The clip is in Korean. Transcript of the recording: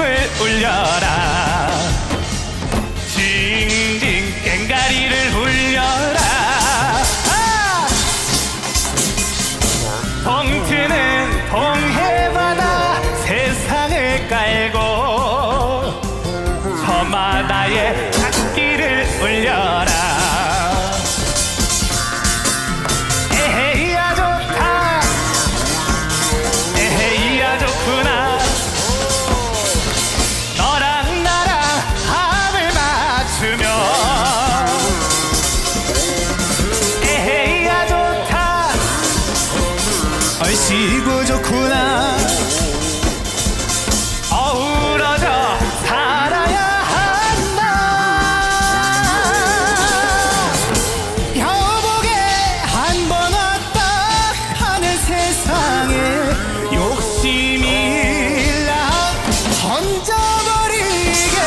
북을 울려라 징징 꽹가리를 울려라 아! 봉투는 동해바다 세상을 깔고 저마다의 얼씨구 좋구나. 어우러져 살아야 한다. 여보게 한 번 왔다. 하는 세상에 욕심이 일라. 던져버리게.